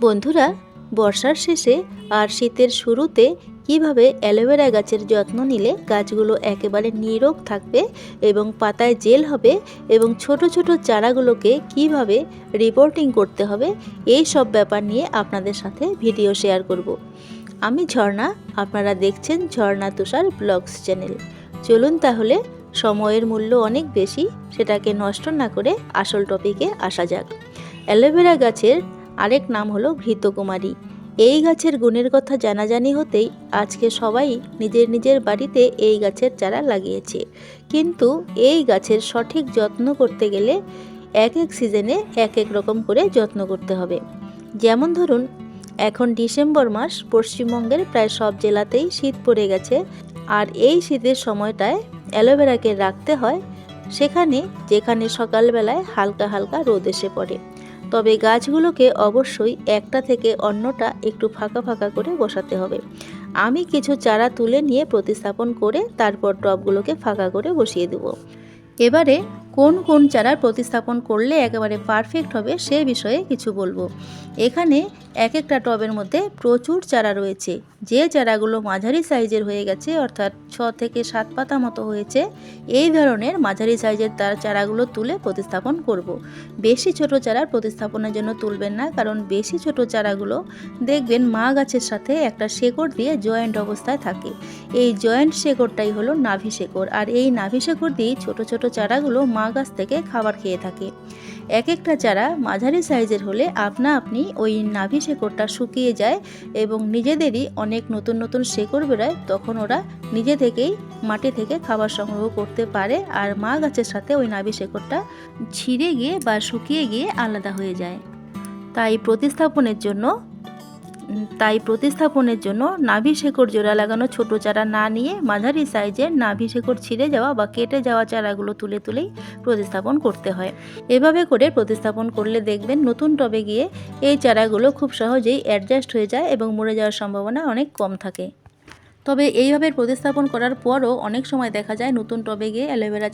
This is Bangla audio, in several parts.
বন্ধুরা, বর্ষার শেষে আর শীতের শুরুতে কীভাবে অ্যালোভেরা গাছের যত্ন নিলে গাছগুলো একেবারে নিরোগ থাকবে এবং পাতায় জেল হবে এবং ছোট ছোট চারাগুলোকে কীভাবে রিপোর্টিং করতে হবে, এই সব ব্যাপার নিয়ে আপনাদের সাথে ভিডিও শেয়ার করব। আমি ঝর্ণা, আপনারা দেখছেন ঝর্ণা তুষার ব্লগস চ্যানেল চলুন তাহলে, সময়ের মূল্য অনেক বেশি, সেটাকে নষ্ট না করে আসল টপিকে আসা যাক অ্যালোভেরা গাছের আরেক নাম হলো ঘৃতকুমারী এই গাছের গুণের কথা জানাজানি হতেই আজকে সবাই নিজের নিজের বাড়িতে এই গাছের চারা লাগিয়েছে। কিন্তু এই গাছের সঠিক যত্ন করতে গেলে এক এক সিজনে এক এক রকম করে যত্ন করতে হবে। যেমন ধরুন, এখন ডিসেম্বর মাস, পশ্চিমবঙ্গের প্রায় সব জেলাতেই শীত পড়ে গেছে আর এই শীতের সময়টায় অ্যালোভেরাকে রাখতে হয়, সেখানে যেখানে সকালবেলায় হালকা হালকা রোদ এসে পড়ে। তবে গাছগুলোকে অবশ্যই একটা থেকে অন্যটা একটু ফাঁকা ফাঁকা করে বসাতে হবে। আমি কিছু চারা তুলে নিয়ে প্রতিস্থাপন করে তারপর টবগুলোকে ফাঁকা করে বসিয়ে দেব। এবারে কোন কোন চারা প্রতিস্থাপন করলে একেবারে পারফেক্ট হবে সে বিষয়ে কিছু বলব। এখানে এক একটা টবের মধ্যে প্রচুর চারা রয়েছে। যে চারাগুলো মাঝারি সাইজের হয়ে গেছে, অর্থাৎ ছ থেকে সাত পাতা মতো হয়েছে, এই ধরনের মাঝারি সাইজের তার চারাগুলো তুলে প্রতিস্থাপন করব। বেশি ছোট চারা প্রতিস্থাপনের জন্য তুলবেন না, কারণ বেশি ছোট চারাগুলো দেখবেন মা গাছের সাথে একটা শেকড় দিয়ে জয়েন্ট অবস্থায় থাকে। এই জয়েন্ট শেকড়টাই হলো নাভি শেকড়। আর এই নাভি শেকড় দিয়েই ছোট ছোট চারাগুলো মা গাছ থেকে খাবার খেয়ে থাকে। এক একটা চারা মাঝারি সাইজের হলে আপনা আপনি ওই নাভি শেকড়টা শুকিয়ে যায় এবং নিজেদেরই অনেক নতুন নতুন শেকড় বেরোয়, তখন ওরা নিজে থেকেই মাটি থেকে খাবার সংগ্রহ করতে পারে আর মা গাছের সাথে ওই নাভি শেকড়টা ছিঁড়ে গিয়ে বা শুকিয়ে গিয়ে আলাদা হয়ে যায়। তাই প্রতিস্থাপনের জন্য তাই প্রতিস্থাপনের জন্য নাভি শেকড় জোড়া লাগানো ছোট চারা না নিয়ে মাঝারি সাইজের নাভি শেকড় ছিঁড়ে যাওয়া বা কেটে যাওয়া চারাগুলো তুলে তুলেই প্রতিস্থাপন করতে হয়। এভাবে করে প্রতিস্থাপন করলে দেখবেন নতুন টবে গিয়ে এই চারাগুলো খুব সহজেই অ্যাডজাস্ট হয়ে যায় এবং মরে যাওয়ার সম্ভাবনা অনেক কম থাকে। তবে এইভাবে প্রতিস্থাপন করার পরও অনেক সময় দেখা যায় নতুন টবে গিয়ে অ্যালোভেরা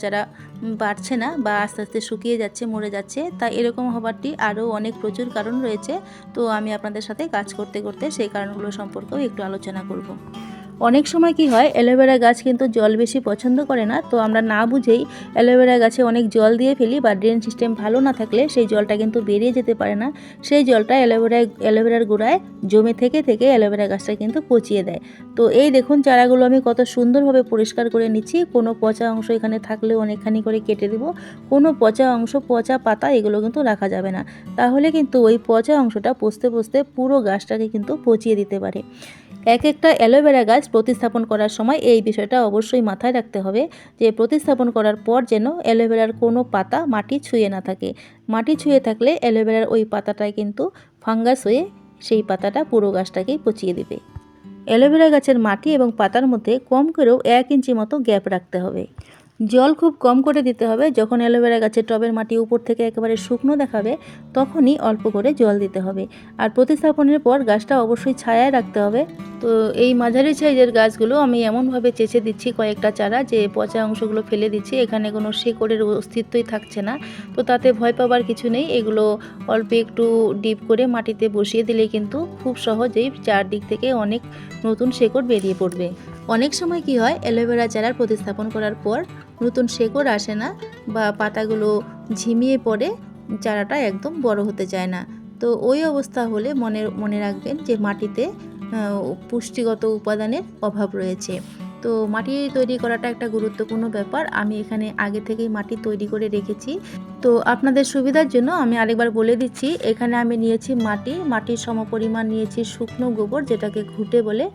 উম, বাড়ছে না বা আস্তে আস্তে শুকিয়ে যাচ্ছে মরে যাচ্ছে। তা এরকম হবারটি আরও অনেক প্রচুর কারণ রয়েছে। তো আমি আপনাদের সাথে কাজ করতে করতে সেই কারণগুলো সম্পর্কেও একটু আলোচনা করব। অনেক সময় কি হয়, অ্যালোভেরা গাছ কিন্তু জল বেশি পছন্দ করে না। তো আমরা না বুঝেই অ্যালোভেরা গাছে অনেক জল দিয়ে ফেলি বা ড্রেন সিস্টেম ভালো না থাকলে সেই জলটা কিন্তু বেরিয়ে যেতে পারে না। সেই জলটা অ্যালোভেরা, অ্যালোভেরার গোড়ায় জমে থেকে থেকে অ্যালোভেরা গাছটা কিন্তু পচিয়ে দেয়। তো এই দেখুন চারাগুলো আমি কত সুন্দরভাবে পরিষ্কার করে নিচ্ছি। কোনো পচা অংশ এখানে থাকলেও অনেকখানি করে কেটে দেবো। কোনো পচা অংশ, পচা পাতা এগুলো কিন্তু রাখা যাবে না। তাহলে কিন্তু ওই পচা অংশটা পচতে পচতে পুরো গাছটাকে কিন্তু পচিয়ে দিতে পারে। এক একটা অ্যালোভেরা গাছ প্রতিস্থাপন করার সময় এই বিষয়টা অবশ্যই মাথায় রাখতে হবে যে প্রতিস্থাপন করার পর যেন অ্যালোভেরার কোনো পাতা মাটি ছুঁয়ে না থাকে। মাটি ছুঁয়ে থাকলে অ্যালোভেরার ওই পাতাটায় কিন্তু ফাঙ্গাস হয়ে সেই পাতাটা পুরো গাছটাকেই পচিয়ে দেবে। অ্যালোভেরা গাছের মাটি এবং পাতার মধ্যে কম করেও এক ইঞ্চি মতো গ্যাপ রাখতে হবে। জল খুব কম করে দিতে হবে। যখন অ্যালোভেরা গাছের টবের মাটি উপর থেকে একেবারে শুকনো দেখাবে, তখনই অল্প করে জল দিতে হবে। আর প্রতিস্থাপনের পর গাছটা অবশ্যই ছায়ায় রাখতে হবে। তো এই মাঝারি সাইজের গাছগুলো আমি এমনভাবে চেঁচে দিচ্ছি কয়েকটা চারা যে পচা অংশগুলো ফেলে দিচ্ছি। এখানে কোনো শেকড়ের অস্তিত্বই থাকছে না। তো তাতে ভয় পাবার কিছু নেই। এগুলো অল্প একটু ডিপ করে মাটিতে বসিয়ে দিলে কিন্তু খুব সহজেই চারদিক থেকে অনেক নতুন শেকড় বেরিয়ে পড়বে। অনেক সময় কি হয়, অ্যালোভেরা চারার প্রতিস্থাপন করার পর নতুন শেকড় আসে না বা পাতাগুলো ঝিমিয়ে পড়ে, চারাটা একদম বড় হতে চায় না। তো ওই অবস্থা হলে মনে মনে রাখবেন যে মাটিতে পুষ্টিগত উপাদানের অভাব রয়েছে। তো মাটি তৈরি করাটা একটা গুরুত্বপূর্ণ ব্যাপার। আমি এখানে আগে থেকেই মাটি তৈরি করে রেখেছি। তো আপনাদের সুবিধার জন্য আমি আরেকবার বলে দিচ্ছি, এখানে আমি নিয়েছি মাটি। মাটির সমপরিমাণ নিয়েছি শুকনো গোবর, যেটাকে ঘুটে বলে।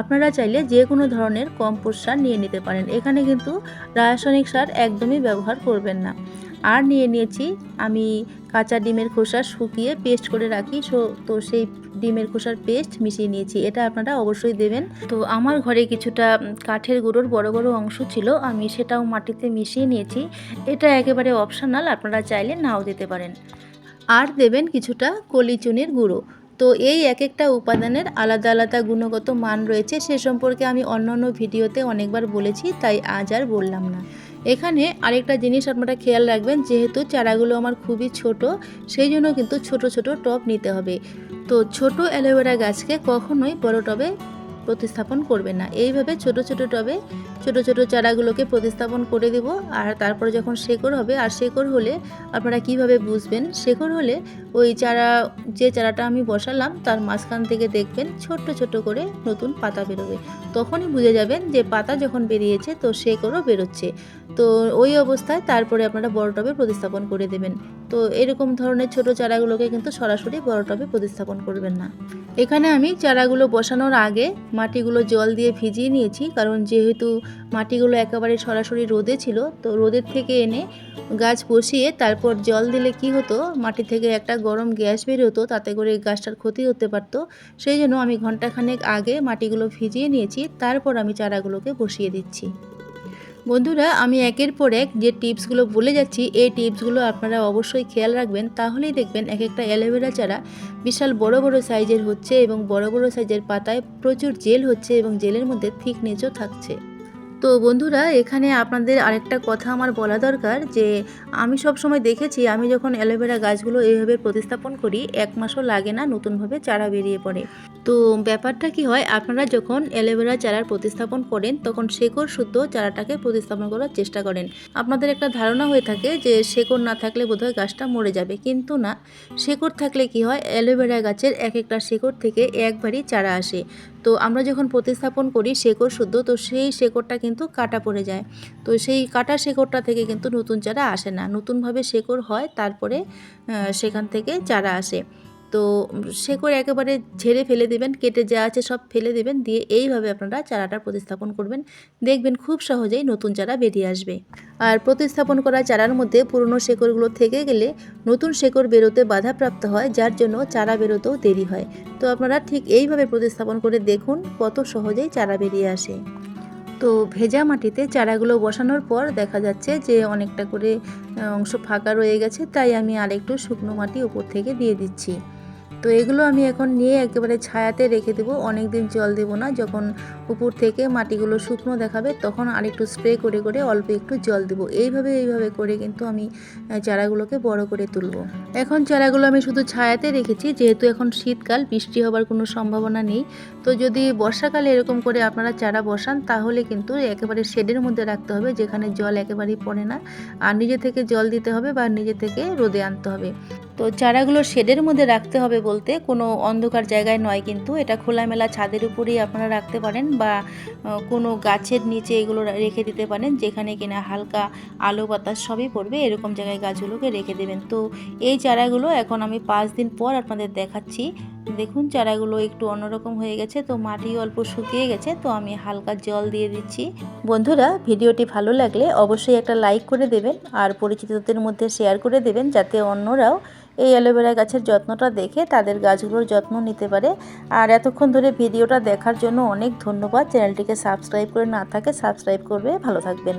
আপনারা চাইলে যে কোনো ধরনের কম্পোস্ট সার নিয়ে নিতে পারেন। এখানে কিন্তু রাসায়নিক সার একদমই ব্যবহার করবেন না। আর নিয়ে নিয়েছি। আমি কাঁচা ডিমের খোসা শুকিয়ে পেস্ট করে রাখি। সো, তো সেই ডিমের খোসার পেস্ট মিশিয়ে নিয়েছি। এটা আপনারা অবশ্যই দেবেন। তো আমার ঘরে কিছুটা কাঠের গুঁড়োর বড় বড় অংশ ছিল। আমি সেটাও মাটিতে মিশিয়ে নিয়েছি। এটা একেবারে অপশনাল আপনারা চাইলে নাও দিতে পারেন। আর দেবেন কিছুটা কলিচুনির গুঁড়ো। তো এই এক একটা উপাদানের আলাদা আলাদা গুণগত মান রয়েছে। সে সম্পর্কে আমি অন্যান্য ভিডিওতে অনেকবার বলেছি, তাই আজ আর বললাম না। এখানে আরেকটা জিনিস আপনারা খেয়াল রাখবেন, যেহেতু চারাগুলো আমার খুবই ছোট, সেই জন্য কিন্তু ছোট ছোট টপ নিতে হবে। তো ছোট অ্যালোভেরা গাছকে কখনোই বড় টবে প্রতিস্থাপন করবেন না। এইভাবে ছোট ছোট টবে ছোট ছোট চারাগুলোকে প্রতিস্থাপন করে দেব আর তারপরে যখন শেকড় হবে আর শেকড় হলে আপনারা কীভাবে বুঝবেন? শেকড় হলে ওই চারা, যে চারাটা আমি বসালাম তার মাঝখান থেকে দেখবেন ছোট্ট ছোট্ট করে নতুন পাতা বেরোবে। তখনই বুঝে যাবেন যে পাতা যখন বেরিয়েছে তো শেকড়ও বেরোচ্ছে। তো ওই অবস্থায় তারপরে আপনারা বড় টবে প্রতিস্থাপন করে দেবেন। তো এরকম ধরনের ছোট চারাগুলোকে কিন্তু সরাসরি বড় টবে প্রতিস্থাপন করবেন না। এখানে আমি চারাগুলো বসানোর আগে মাটিগুলো জল দিয়ে ভিজিয়ে নিয়েছি, কারণ যেহেতু মাটিগুলো একেবারে সরাসরি রোদে ছিল, তো রোদের থেকে এনে গাছ বসিয়ে তারপর জল দিলে কি হতো, মাটি থেকে একটা গরম গ্যাস বেরোতো তাতে করে গাছটার ক্ষতি হতে পারতো। সেই জন্য আমি ঘন্টাখানেক আগে মাটিগুলো ভিজিয়ে নিয়েছি, তারপর আমি চারাগুলোকে বসিয়ে দিচ্ছি। বন্ধুরা, আমি একের পর এক যে টিপসগুলো বলে যাচ্ছি, এই টিপসগুলো আপনারা অবশ্যই খেয়াল রাখবেন। তাহলেই দেখবেন এক একটা অ্যালোভেরা চারা বিশাল বড় বড় সাইজের হচ্ছে এবং বড় বড় সাইজের পাতায় প্রচুর জেল হচ্ছে এবং জেলের মধ্যে থিকনেসও থাকছে। তো বন্ধুরা, এখানে আপনাদের আরেকটা কথা আমার বলা দরকার যে, আমি সব সময় দেখেছি আমি যখন অ্যালোভেরা গাছগুলো এইভাবে প্রতিস্থাপন করি, এক মাসও লাগে না নতুনভাবে চারা বেরিয়ে পড়ে। তো ব্যাপারটা কি হয়, আপনারা যখন অ্যালোভেরা চারার প্রতিস্থাপন করেন, তখন শেকড় শুদ্ধ চারাটাকে প্রতিস্থাপন করার চেষ্টা করেন। আপনাদের একটা ধারণা হয়ে থাকে যে, শেকড় না থাকলে বোধহয় গাছটা মরে যাবে। কিন্তু না, শেকড় থাকলে কি হয়, অ্যালোভেরা গাছের এক একটা শেকড় থেকে একবারই চারা আসে। তো আমরা যখন প্রতিস্থাপন করি শেকড় শুদ্ধ, তো সেই শেকড়টা কিন্তু কাটা পড়ে যায়। তো সেই কাটা শেকড়টা থেকে কিন্তু নতুন চারা আসে না। নতুনভাবে শেকড় হয়, তারপরে সেখান থেকে চারা আসে। তো শেকড় একেবারে ঝেড়ে ফেলে দেবেন, কেটে যা আছে সব ফেলে দেবেন, দিয়ে এইভাবে আপনারা চারাটা প্রতিস্থাপন করবেন। দেখবেন খুব সহজেই নতুন চারা বেরিয়ে আসবে। আর প্রতিস্থাপন করা চারার মধ্যে পুরনো শেকড়গুলো থেকে গেলে নতুন শেকড় বেরোতে বাধাপ্রাপ্ত হয়, যার জন্য চারা বেরোতেও দেরি হয়। তো আপনারা ঠিক এইভাবে প্রতিস্থাপন করে দেখুন কত সহজেই চারা বেরিয়ে আসে। তো ভেজা মাটিতে চারাগুলো বসানোর পর দেখা যাচ্ছে যে অনেকটা করে, অংশ ফাঁকা রয়ে গেছে, তাই আমি আরেকটু শুকনো মাটি উপর থেকে দিয়ে দিচ্ছি। তো এগুলো আমি এখন নিয়ে একেবারে ছায়াতে রেখে দেবো। অনেক দিন জল দেবো না। যখন উপর থেকে মাটিগুলো শুকনো দেখাবে, তখন আরেকটু স্প্রে করে করে অল্প একটু জল দেবো। এইভাবে এইভাবে করে কিন্তু আমি চারাগুলোকে বড় করে তুলবো। এখন চারাগুলো আমি শুধু ছায়াতে রেখেছি, যেহেতু এখন শীতকাল, বৃষ্টি হবার কোনো সম্ভাবনা নেই। তো যদি বর্ষাকালে এরকম করে আপনারা চারা বসান, তাহলে কিন্তু একেবারে শেডের মধ্যে রাখতে হবে, যেখানে জল একেবারেই পড়ে না। আর নিজে থেকে জল দিতে হবে বা নিজে থেকে রোদে আনতে হবে। তো চারাগুলো শেডের মধ্যে রাখতে হবে বলতে কোনো অন্ধকার জায়গায় নয় কিন্তু, এটা খোলামেলা ছাদের উপরেই আপনারা রাখতে পারেন। বা কোনো গাছের নিচে এগুলো রেখে দিতে পারেন, যেখানে কিনা হালকা আলো বাতাস সবই পড়বে, এরকম জায়গায় গাছগুলোকে রেখে দেবেন। তো এই চারাগুলো এখন আমি পাঁচ দিন পর আপনাদের দেখাচ্ছি। দেখুন, চারাগুলো একটু অন্যরকম হয়ে গেছে, তো মাটি অল্প শুকিয়ে গেছে, তো আমি হালকা জল দিয়ে দিচ্ছি। বন্ধুরা, ভিডিওটি ভালো লাগলে অবশ্যই একটা লাইক করে দেবেন, আর পরিচিতদের মধ্যে শেয়ার করে দেবেন, যাতে অন্যরাও এই অ্যালোভেরা গাছের যত্নটা দেখে তাদের গাছগুলোর যত্ন নিতে পারে। আর এতক্ষণ ধরে ভিডিওটা দেখার জন্য অনেক ধন্যবাদ। চ্যানেলটিকে সাবস্ক্রাইব করে না থাকে, সাবস্ক্রাইব করবে। ভালো থাকবেন।